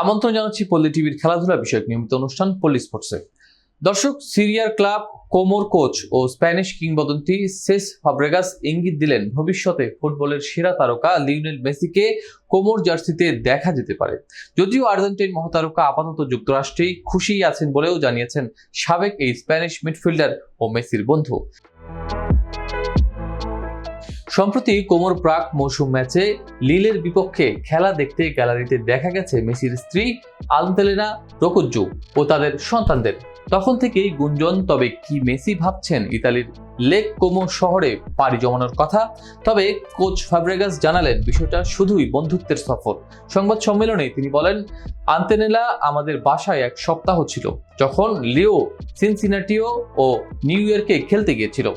আমন্ত্রণ জানাচ্ছি পল্লী টিভির খেলাধুলা বিষয়ক নিয়মিত অনুষ্ঠান পল্লী স্পোর্টসে। দর্শক, সিরিয়ার ক্লাব, কোমোর কোচ ও স্প্যানিশ কিংবদন্তি সেস ফাব্রেগাস ইঙ্গিত দিলেন, ভবিষ্যতে ফুটবলের সেরা তারকা লিওনেল মেসিকে কোমোর জার্সিতে দেখা যেতে পারে। যদিও আর্জেন্টাইন মহাতারকা আপাতত যুক্তরাষ্ট্রেই খুশি আছেন বলেও জানিয়েছেন সাবেক এই স্প্যানিশ মিডফিল্ডার ও মেসির বন্ধু। সম্প্রতি কোমর প্রাক মৌসুম ম্যাচে লিলের বিপক্ষে খেলা দেখতে গ্যালারিতে দেখা গেছে মেসির স্ত্রী আলতেলেনা রোকজ্জু ও তাদের সন্তানদের। তখন থেকেই গুঞ্জন, তবে কি মেসি ভাবছেন ইতালির লেক কোমো শহরে পাড়ি জমানোর কথা? তবে কোচ ফাব্রেগাস জানালেন, বিষয়টা শুধুই বন্ধুত্বের সফর। সংবাদ সম্মেলনে তিনি বলেন, আন্তেনেলা আমাদের বাসায় এক সপ্তাহ ছিল, যখন লিও সিনসিনাটিও ও নিউ ইয়র্কে খেলতে গিয়েছিল।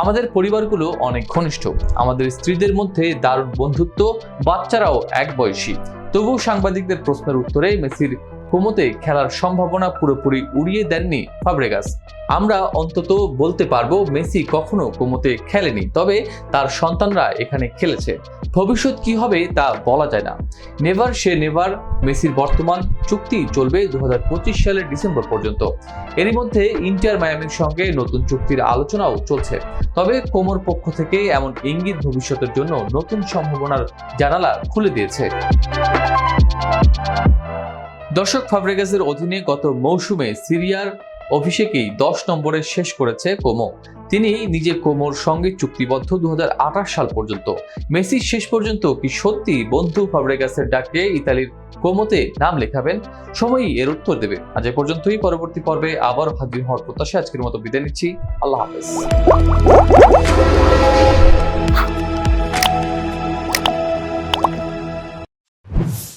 আমাদের পরিবারগুলো অনেক ঘনিষ্ঠ। আমাদের স্ত্রীদের মধ্যে দারুণ বন্ধুত্ব, বাচ্চারাও এক বয়সী তবুও সাংবাদিকদের প্রশ্নের উত্তরে মেসির কোমোতে খেলার সম্ভাবনা পুরোপুরি উড়িয়ে দেননি ফাব্রেগাস। আমরা অন্তত বলতে পারব মেসি কখনো কোমোতে খেলেনি, তবে তার সন্তানরা এখানে খেলেছে। ভবিষ্যৎ কি হবে তা বলা যায় না। নেভার সে নেভার, মেসির বর্তমান চুক্তি চলবে দু হাজার পঁচিশ সালের ডিসেম্বর পর্যন্ত। এরই মধ্যে ইন্টার মায়ামির সঙ্গে নতুন চুক্তির আলোচনাও চলছে। তবে কোমর পক্ষ থেকে এমন ইঙ্গিত ভবিষ্যতের জন্য নতুন সম্ভাবনার জানালা খুলে দিয়েছে। দর্শক ফাব্রেগাসের অধীনে গত মৌসুমে সিরিয়ার অভিষেকেই দশ নম্বরে শেষ করেছে কোমো। তিনি নিজে কোমোর সঙ্গে চুক্তিবদ্ধ দুহাজার আঠাশ সাল পর্যন্ত। মেসি শেষ পর্যন্ত কি সত্যি বন্ধু ফাব্রেগাসের ডাকে ইতালির কোমোতে নাম লেখাবেন? সময়ই এর উত্তর দেবে। আজ এ পর্যন্তই, পরবর্তী পর্বে আবার হাজির হওয়ার প্রত্যাশা আজকের মতো বিদায় নিচ্ছি। আল্লাহ হাফেজ।